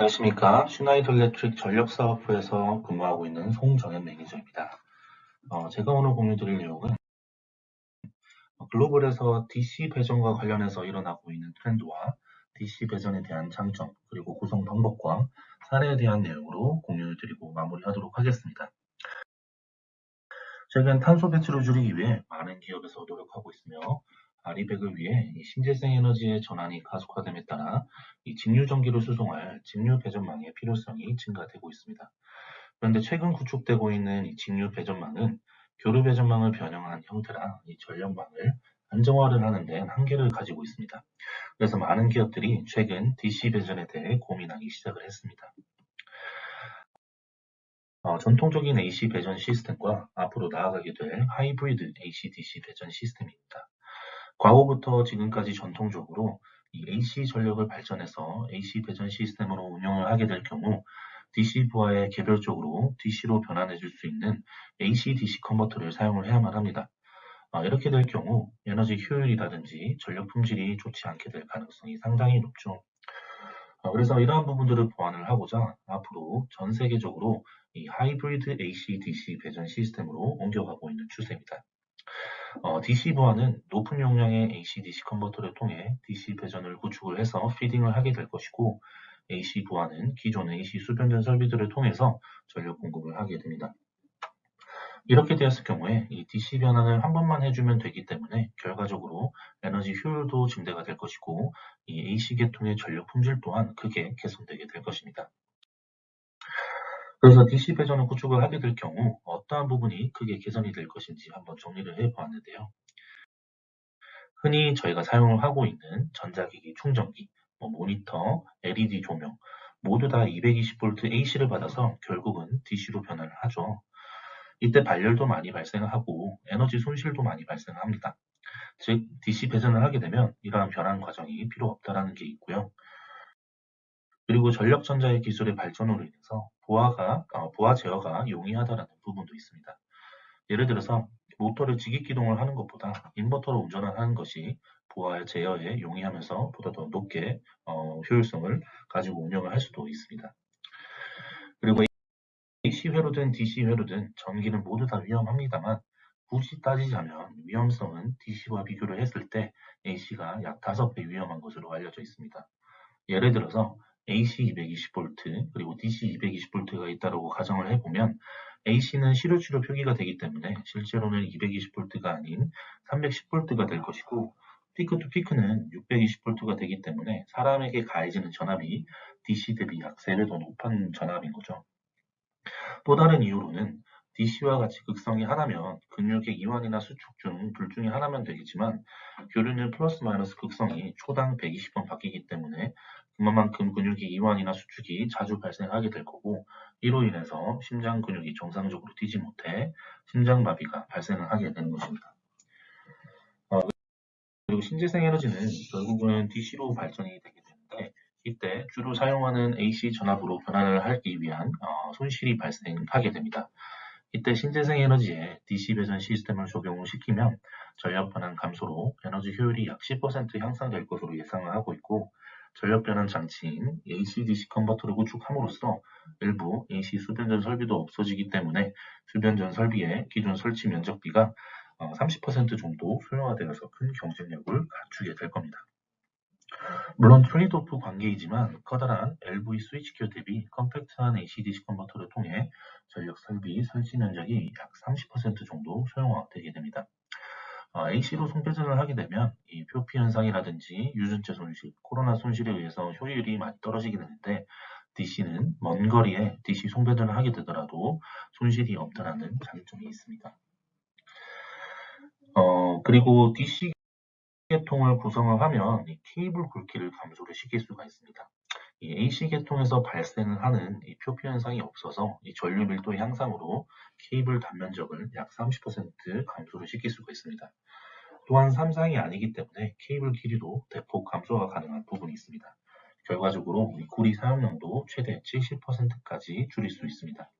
안녕하십니까. 슈나이더 일렉트릭 전력사업부에서 근무하고 있는 송정현 매니저입니다. 어, 제가 오늘 공유드릴 내용은 어, 글로벌에서 DC 배전과 관련해서 일어나고 있는 트렌드와 DC 배전에 대한 장점, 그리고 구성 방법과 사례에 대한 내용으로 공유드리고 마무리하도록 하겠습니다. 최근 탄소 배출을 줄이기 위해 많은 기업에서 노력하고 있으며 아리백을 위해 신재생 에너지의 전환이 가속화됨에 따라 이 직류 전기를 수송할 직류 배전망의 필요성이 증가되고 있습니다. 그런데 최근 구축되고 있는 이 직류 배전망은 교류 배전망을 변형한 형태라 이 전력망을 안정화를 하는 데 한계를 가지고 있습니다. 그래서 많은 기업들이 최근 DC 배전에 대해 고민하기 시작을 했습니다. 어, 전통적인 AC 배전 시스템과 앞으로 나아가게 될 하이브리드 AC-DC 배전 시스템입니다. 과거부터 지금까지 전통적으로 이 AC 전력을 발전해서 AC 배전 시스템으로 운영을 하게 될 경우 DC 부하에 개별적으로 DC로 변환해 줄 수 있는 AC-DC 컨버터를 사용을 해야만 합니다. 아, 이렇게 될 경우 에너지 효율이라든지 전력 품질이 좋지 않게 될 가능성이 상당히 높죠. 아, 그래서 이러한 부분들을 보완을 하고자 앞으로 전 세계적으로 이 하이브리드 AC-DC 배전 시스템으로 옮겨가고 있는 추세입니다. 어, DC 보안은 높은 용량의 AC-DC 컨버터를 통해 DC 배전을 구축을 해서 피딩을 하게 될 것이고 AC 보안은 기존 AC 수변전 설비들을 통해서 전력 공급을 하게 됩니다. 이렇게 되었을 경우에 이 DC 변환을 한 번만 해주면 되기 때문에 결과적으로 에너지 효율도 증대가 될 것이고 이 AC 계통의 전력 품질 또한 크게 개선되게 될 것입니다. 그래서 DC 배전을 구축을 하게 될 경우 어떠한 부분이 크게 개선이 될 것인지 한번 정리를 해 보았는데요. 흔히 저희가 사용을 하고 있는 전자기기 충전기, 뭐 모니터, LED 조명 모두 다 220V AC를 받아서 결국은 DC로 변화를 하죠. 이때 발열도 많이 발생하고 에너지 손실도 많이 발생합니다. 즉 DC 배전을 하게 되면 이러한 변환 과정이 필요 없다라는 게 있고요. 그리고 전력전자의 기술의 발전으로 인해서 보아가, 어, 보아 제어가 용이하다는 부분도 있습니다. 예를 들어서 모터를 직입 기동을 하는 것보다 인버터를 운전을 하는 것이 보아 제어에 용이하면서 보다 더 높게 어, 효율성을 가지고 운영을 할 수도 있습니다. 그리고 AC 회로든 DC 회로든 전기는 모두 다 위험합니다만 굳이 따지자면 위험성은 DC와 비교를 했을 때 AC가 약 5배 위험한 것으로 알려져 있습니다. 예를 들어서 AC 220V 그리고 DC 220V가 있다고 가정을 해보면 AC는 시료치료 표기가 되기 때문에 실제로는 220V가 아닌 310V가 될 것이고 피크 투 피크는 620V가 되기 때문에 사람에게 가해지는 전압이 DC 대비 약 3배 더 높은 전압인 거죠. 또 다른 이유로는 DC와 같이 극성이 하나면 근육의 이완이나 수축 중 둘 중에 하나면 되겠지만 교류는 플러스 마이너스 극성이 초당 120번 바뀌기 때문에 그만큼 근육의 이완이나 수축이 자주 발생하게 될 거고 이로 인해서 심장 근육이 정상적으로 뛰지 못해 심장마비가 발생을 하게 되는 것입니다. 어, 그리고 신재생 에너지는 결국은 DC로 발전이 되게 되는데 이때 주로 사용하는 AC 전압으로 변환을 하기 위한 어, 손실이 발생하게 됩니다. 이때 신재생 에너지에 DC 배전 시스템을 적용을 시키면 전력 변환 감소로 에너지 효율이 약 10% 향상될 것으로 예상을 하고 있고 전력 변환 장치인 AC-DC 컨버터를 구축함으로써 일부 AC 수변전 설비도 없어지기 때문에 수변전 설비의 기존 설치 면적비가 30% 어, 정도 소요화되어서 큰 경쟁력을 갖추게 될 겁니다. 물론 트레이드오프 관계이지만 커다란 LV 스위치큐 대비 컴팩트한 AC-DC 컨버터를 통해 전력 설비 설치 면적이 약 30% 정도 소형화되게 됩니다. 어, AC로 송배전을 하게 되면 이 표피 현상이라든지 유전체 손실, 코로나 손실에 의해서 효율이 많이 떨어지게 되는데 DC는 먼 거리에 DC 송배전을 하게 되더라도 손실이 없다는 장점이 있습니다. 어, 그리고 DC 계통을 구성을 하면 케이블 굵기를 감소를 시킬 수가 있습니다. 이 AC 계통에서 발생을 하는 이 표피 현상이 없어서 이 전류 밀도 향상으로 케이블 단면적을 약 30% 감소를 시킬 수가 있습니다. 또한 3상이 아니기 때문에 케이블 길이도 대폭 감소가 가능한 부분이 있습니다. 결과적으로 이 고리 사용량도 최대 70%까지 줄일 수 있습니다.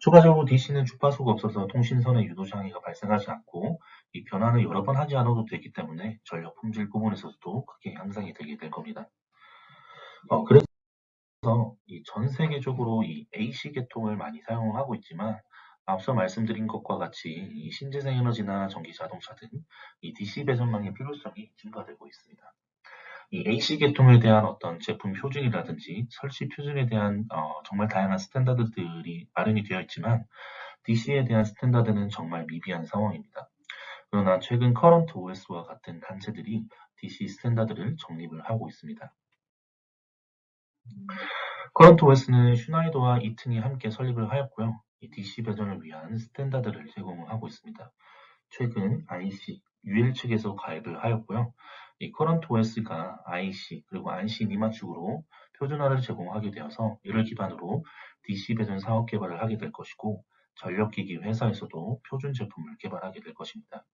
추가적으로 DC는 주파수가 없어서 통신선의 유도 장애가 발생하지 않고 이 변환을 여러 번 하지 않아도 되기 때문에 전력 품질 부분에서도 크게 향상이 되게 될 겁니다. 어, 그래서 이전 세계적으로 이 AC 계통을 많이 사용하고 있지만 앞서 말씀드린 것과 같이 이 신재생 에너지나 전기 자동차 등 이 DC 배선망의 필요성이 증가되고 있습니다. 이 AC 계통에 대한 어떤 제품 표준이라든지 설치 표준에 대한 어, 정말 다양한 스탠다드들이 마련이 되어 있지만 DC에 대한 스탠다드는 정말 미비한 상황입니다. 그러나 최근 커런트 OS와 같은 단체들이 DC 스탠다드를 정립을 하고 있습니다. 커런트 OS는 슈나이더와 이튼이 함께 설립을 하였고요. 이 DC 배전을 위한 스탠다드를 제공하고 있습니다. 최근 IC, UL 측에서 가입을 하였고요. 이 커런트 OS가 IC 그리고 안시 니마 측으로 표준화를 제공하게 되어서 이를 기반으로 DC 배전 사업 개발을 하게 될 것이고 전력기기 회사에서도 표준 제품을 개발하게 될 것입니다.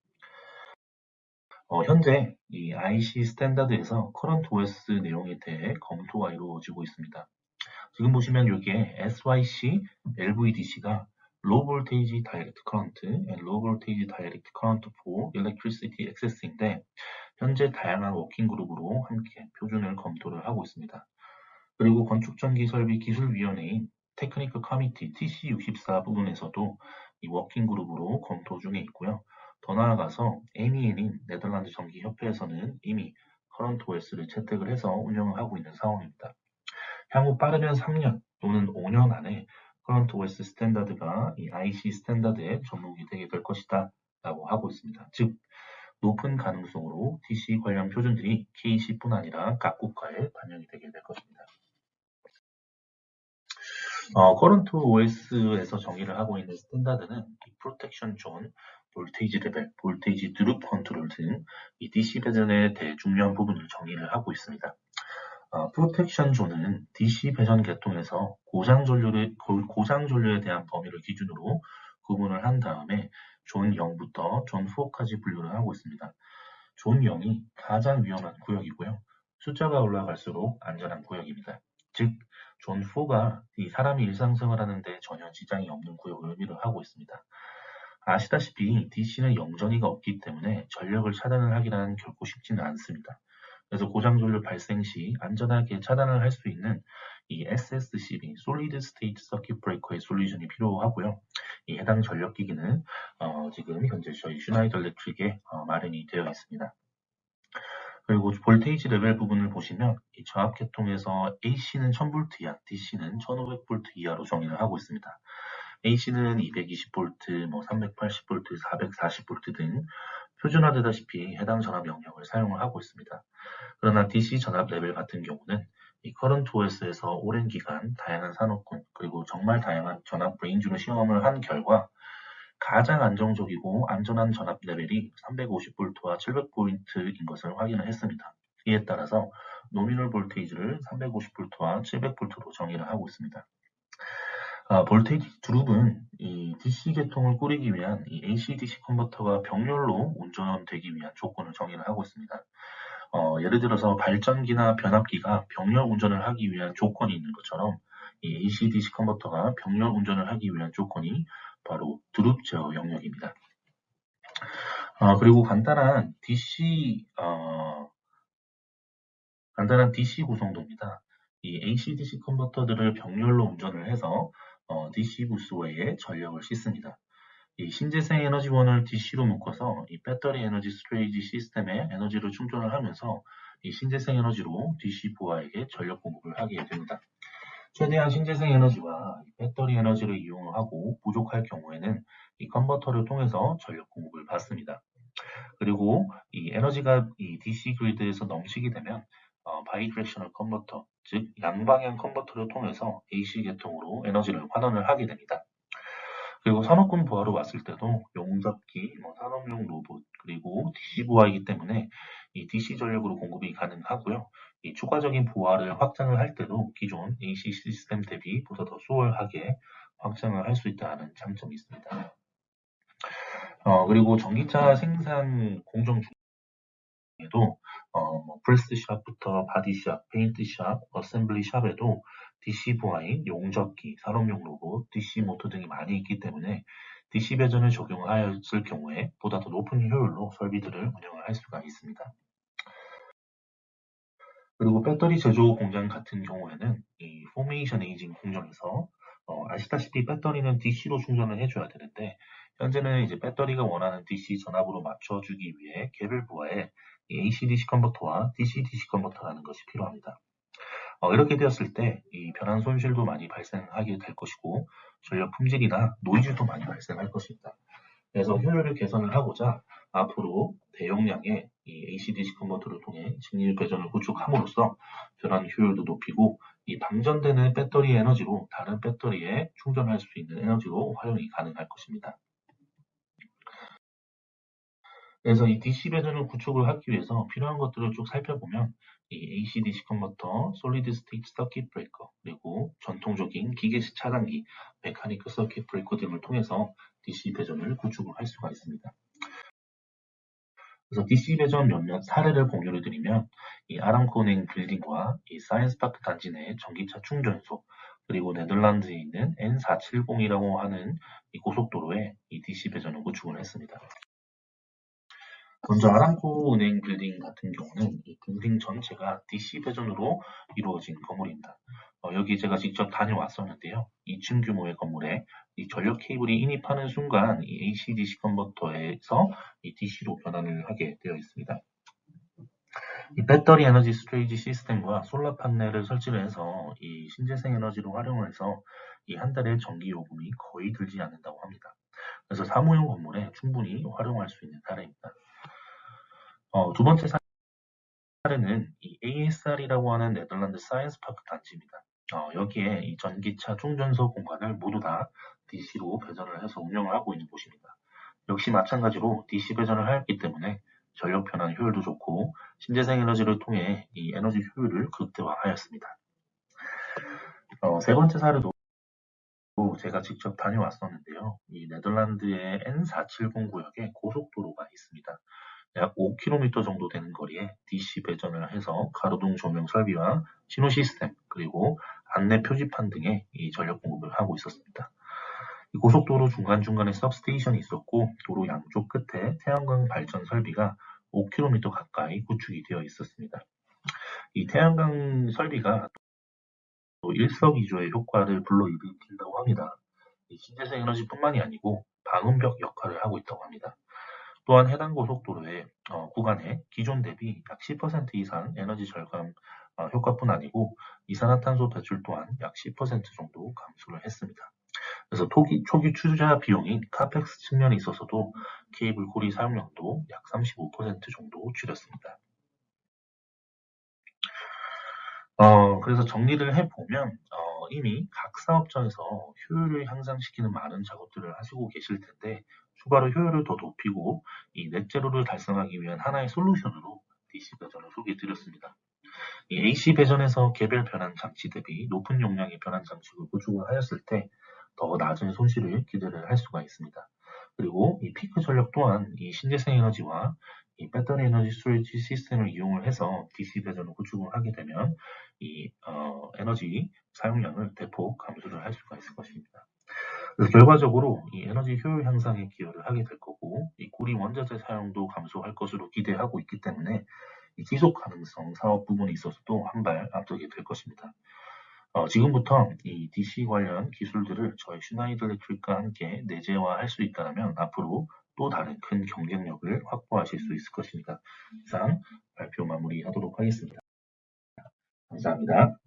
어, 현재 이 IC 스탠다드에서 커런트 OS 내용에 대해 검토가 이루어지고 있습니다. 지금 보시면 여기에 SYC LVDC가 Low Voltage Direct Current and Low Voltage Direct Current for Electricity Access인데 현재 다양한 워킹 그룹으로 함께 표준을 검토를 하고 있습니다. 그리고 건축전기설비 기술위원회인 테크니컬 커미티 TC64 부분에서도 이 워킹 그룹으로 검토 중에 있고요. 더 나아가서 MEN인 네덜란드 전기협회에서는 이미 커런트 OS를 채택을 해서 운영을 하고 있는 상황입니다. 향후 빠르면 3년 또는 5년 안에 커런트 OS 스탠다드가 이 IC 스탠다드에 접목이 되게 될 것이다 라고 하고 있습니다. 즉 높은 가능성으로 DC 관련 표준들이 KC뿐 아니라 각 국가에 반영이 되게 될 것입니다. 어, 커런트 OS에서 정의를 하고 있는 스탠다드는 프로텍션 존, 볼테이지 레벨, 볼테이지 드룹 컨트롤 등 이 DC 배전에 대해 중요한 부분을 정의를 하고 있습니다. 어, 프로텍션 존은 DC 배전 계통에서 고장 전류에 대한 범위를 기준으로 구분을 한 다음에 존 0부터 존 4까지 분류를 하고 있습니다. 존 0이 가장 위험한 구역이고요. 숫자가 올라갈수록 안전한 구역입니다. 즉, 존 4가 이 사람이 일상생활 하는데 전혀 지장이 없는 구역을 의미를 하고 있습니다. 아시다시피 DC는 영전이가 없기 때문에 전력을 차단을 하기는 결코 쉽지는 않습니다. 그래서 고장 전류 발생 시 안전하게 차단을 할 수 있는 이 SSCB, Solid State Circuit Breaker의 솔루션이 필요하고요. 이 해당 전력 기기는 어, 지금 현재 저희 슈나이더 일렉트릭에 어, 마련이 되어 있습니다. 그리고 볼테이지 레벨 부분을 보시면 이 저압 계통에서 AC는 1000V 이하, DC는 1500V 이하로 정의를 하고 있습니다. AC는 220V, 뭐 380V, 440V 등 표준화되다시피 해당 전압 영역을 사용을 하고 있습니다. 그러나 DC 전압 레벨 같은 경우는 이 커런트 OS에서 오랜 기간 다양한 산업군 그리고 정말 다양한 전압 레인지로 시험을 한 결과 가장 안정적이고 안전한 전압 레벨이 350V와 700V인 것을 확인을 했습니다. 이에 따라서 노미널 볼테이지를 350V와 700V로 정의를 하고 있습니다. 아, 볼테이지 드룹은 이 DC 계통을 꾸리기 위한 이 AC-DC 컨버터가 병렬로 운전되기 위한 조건을 정의를 하고 있습니다. 어, 예를 들어서 발전기나 변압기가 병렬 운전을 하기 위한 조건이 있는 것처럼 이 AC-DC 컨버터가 병렬 운전을 하기 위한 조건이 바로 드룹 제어 영역입니다. 어, 그리고 간단한 DC 어, 간단한 DC 구성도입니다. 이 AC-DC 컨버터들을 병렬로 운전을 해서 어, DC 부스 외에 전력을 씻습니다. 이 신재생 에너지원을 DC로 묶어서 이 배터리 에너지 스토레이지 시스템에 에너지를 충전을 하면서 이 신재생 에너지로 DC 부하에게 전력 공급을 하게 됩니다. 최대한 신재생 에너지와 배터리 에너지를 이용하고 부족할 경우에는 이 컨버터를 통해서 전력 공급을 받습니다. 그리고 이 에너지가 이 DC 그리드에서 넘치게 되면 어, 바이디렉셔널 컨버터, 즉 양방향 컨버터를 통해서 AC 계통으로 에너지를 환원을 하게 됩니다. 그리고 산업군 부하로 왔을 때도 용접기, 뭐 산업용 로봇, 그리고 DC 부하이기 때문에 이 DC 전력으로 공급이 가능하고요. 이 추가적인 부하를 확장을 할 때도 기존 AC 시스템 대비 보다 더 수월하게 확장을 할 수 있다는 장점이 있습니다. 어, 그리고 전기차 생산 공정 중에도 어, 뭐 프레스샵부터 바디샵, 페인트샵, 어셈블리 샵에도 DC 부하인 용접기, 산업용 로봇, DC 모터 등이 많이 있기 때문에 DC 배전을 적용하였을 경우에 보다 더 높은 효율로 설비들을 운영을 할 수가 있습니다. 그리고 배터리 제조 공장 같은 경우에는 이 포메이션 에이징 공정에서 어, 아시다시피 배터리는 DC로 충전을 해줘야 되는데 현재는 이제 배터리가 원하는 DC 전압으로 맞춰주기 위해 개별 부하에 이 AC-DC 컨버터와 DC-DC 컨버터라는 것이 필요합니다. 어, 이렇게 되었을 때 이 변환 손실도 많이 발생하게 될 것이고 전력 품질이나 노이즈도 많이 발생할 것입니다. 그래서 효율을 개선을 하고자 앞으로 대용량의 이 AC-DC 컨버터를 통해 직립 배전을 구축함으로써 변환 효율도 높이고 이 방전되는 배터리 에너지로 다른 배터리에 충전할 수 있는 에너지로 활용이 가능할 것입니다. 그래서 이 DC 배전을 구축을 하기 위해서 필요한 것들을 쭉 살펴보면 이 AC/DC 컨버터, 솔리드 스테이트 서킷 브레이커, 그리고 전통적인 기계식 차단기, 메카니컬 서킷 브레이커 등을 통해서 DC 배전을 구축을 할 수가 있습니다. 그래서 DC 배전 몇몇 사례를 공유를 드리면 이 아람코은행 빌딩과 이 사이언스파크 단지 내 전기차 충전소 그리고 네덜란드에 있는 N470이라고 하는 이 고속도로에 이 DC 배전을 구축을 했습니다. 먼저 아람코 은행 빌딩 같은 경우는 이 빌딩 전체가 DC 배전으로 이루어진 건물입니다. 어, 여기 제가 직접 다녀왔었는데요. 2층 규모의 건물에 이 전력 케이블이 인입하는 순간 이 AC/DC 컨버터에서 이 DC로 변환을 하게 되어 있습니다. 이 배터리 에너지 스토리지 시스템과 솔라 판넬을 설치를 해서 이 신재생 에너지로 활용을 해서 이 한 달에 전기 요금이 거의 들지 않는다고 합니다. 그래서 사무용 건물에 충분히 활용할 수 있는 사례입니다. 어, 두 번째 사례는 이 ASR이라고 하는 네덜란드 사이언스 파크 단지입니다. 어, 여기에 이 전기차 충전소 공간을 모두 다 DC로 배전을 해서 운영을 하고 있는 곳입니다. 역시 마찬가지로 DC 배전을 하였기 때문에 전력 편환 효율도 좋고 신재생 에너지를 통해 이 에너지 효율을 극대화하였습니다. 어, 세 번째 사례도 제가 직접 다녀왔었는데요. 이 네덜란드의 N470 구역에 고속도로가 있습니다. 약 5km 정도 되는 거리에 DC 배전을 해서 가로등 조명 설비와 신호 시스템 그리고 안내 표지판 등의 이 전력 공급을 하고 있었습니다. 이 고속도로 중간중간에 सब스테이션이 있었고 도로 양쪽 끝에 태양광 발전 설비가 5km 가까이 구축이 되어 있었습니다. 이 태양광 설비가 또 일석이조의 효과를 불러일으킨다고 합니다. 이 신재생 에너지뿐만이 아니고 방음벽 역할을 하고 있다고 합니다. 또한 해당 고속도로의 어, 구간에 기존 대비 약 10% 이상 에너지 절감 어, 효과뿐 아니고 이산화탄소 배출 또한 약 10% 정도 감소를 했습니다. 그래서 초기, 초기 투자 비용인 카펙스 측면에 있어서도 케이블 고리 사용량도 약 35% 정도 줄였습니다. 어, 그래서 정리를 해보면 어, 이미 각 사업장에서 효율을 향상시키는 많은 작업들을 하시고 계실 텐데 추가로 효율을 더 높이고 이 넷제로를 달성하기 위한 하나의 솔루션으로 DC 배전을 소개해 드렸습니다. 이 AC 배전에서 개별 변환 장치 대비 높은 용량의 변환 장치를 구축을 하였을 때 더 낮은 손실을 기대를 할 수가 있습니다. 그리고 이 피크 전력 또한 이 신재생 에너지와 이 배터리 에너지 스토리지 시스템을 이용을 해서 DC 배전을 구축을 하게 되면 이 어, 에너지 사용량을 대폭 감소를 할 수가 있을 것입니다. 그래서 결과적으로 이 에너지 효율 향상에 기여를 하게 될 거고 이 구리 원자재 사용도 감소할 것으로 기대하고 있기 때문에 이 지속 가능성 사업 부분에 있어서도 한 발 앞서게 될 것입니다. 어, 지금부터 이 DC 관련 기술들을 저희 슈나이드 일렉트릭과 함께 내재화할 수 있다면 앞으로 또 다른 큰 경쟁력을 확보하실 수 있을 것입니다. 이상 발표 마무리하도록 하겠습니다. 감사합니다.